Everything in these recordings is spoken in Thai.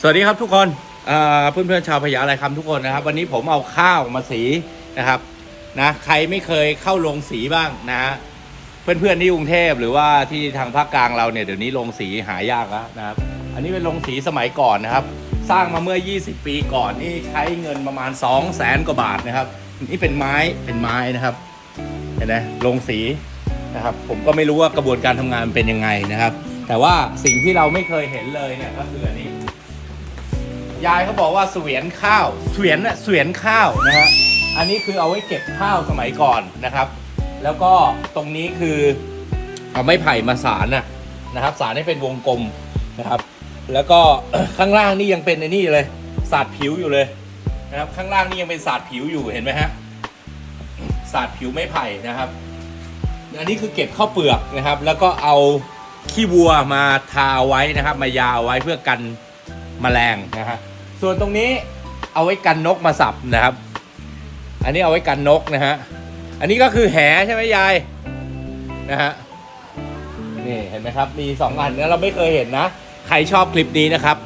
สวัสดีครับทุกคนเอ่อนเพื่อนชาวพญาอะไรคำทุกคนนะครับ วันนี้ผมเอาข้าวมาสีนะครับนะใครไม่เคยเข้าโรงสีบ้างนะฮะเพื่อนที่กรุงเทพหรือว่าที่ทางภาคกลางเราเนี่ยเดี๋ยวนี้โรงสีหายากแล้วนะครับ อันนี้เป็นโรงสีสมัยก่อนนะครับ สร้างมาเมื่อ 20 ปีก่อนนี่ใช้เงินประมาณ 2 0 0แสนกว่าบาทนะครับ นี่เป็นไม้เป็นไม้นะครับเห็นไหมโรงสีนะครับ ผมก็ไม่รู้ว่ากระบวนการทำงานมันเป็นยังไงนะครับ แต่ว่าสิ่งที่เราไม่เคยเห็นเลยเนี่ยก็คืออันนี้ ยายเขาบอกว่าเสวียนข้าว เสวียนน่ะเสวียนข้าวนะฮะ อันนี้คือเอาไว้เก็บข้าวสมัยก่อนนะครับ แล้วก็ตรงนี้คือเอาไม้ไผ่มาสารนะนะครับ สารให้เป็นวงกลมนะครับ แล้วก็ข้างล่างนี่ยังเป็นไอ้นี่เลยสาดผิวอยู่เลยนะครับ ข้างล่างนี่ยังเป็นสาดผิวอยู่เห็นไหมฮะสาดผิวไม้ไผ่นะครับ อันนี้คือเก็บข้าวเปลือกนะครับ แล้วก็เอาขี้วัวมาทาไว้นะครับ มายาเอาไว้เพื่อกันแมลงนะฮะ ส่วนตรงนี้เอาไว้กันนกมาสับนะครับ อันนี้เอาไว้กันนกนะฮะ อันนี้ก็คือแหใช่ไหมยายนะฮะ นี่เห็นไหมครับ มีสองอันนะเราไม่เคยเห็นนะ ใครชอบคลิปนี้นะครับ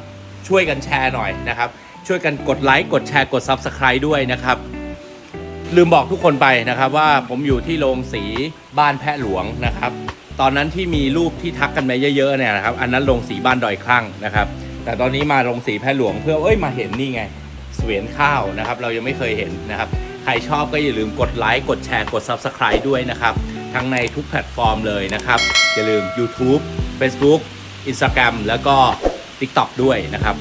ช่วยกันแชร์หน่อยนะครับ ช่วยกันกดไลค์ กดแชร์ กด Subscribe ด้วยนะครับ ลืมบอกทุกคนไปนะครับว่าผมอยู่ที่โรงสีบ้านแพะหลวงนะครับ ตอนนั้นที่มีรูปที่ทักกันมาเยอะๆเนี่ยนะครับ อันนั้นโรงสีบ้านดอยคลั่งนะครับ แต่ตอนนี้มาโรงสีแพ่หลวงเพื่อเอ้ยมาเห็นนี่ไงเสวียนข้าวนะครับ เรายังไม่เคยเห็นนะครับ ใครชอบก็อย่าลืมกดไลค์กดแชร์กด Subscribe ด้วยนะครับ ทั้งในทุกแพลตฟอร์มเลยนะครับ อย่าลืม YouTube Facebook Instagram แล้วก็ TikTok ด้วยนะครับ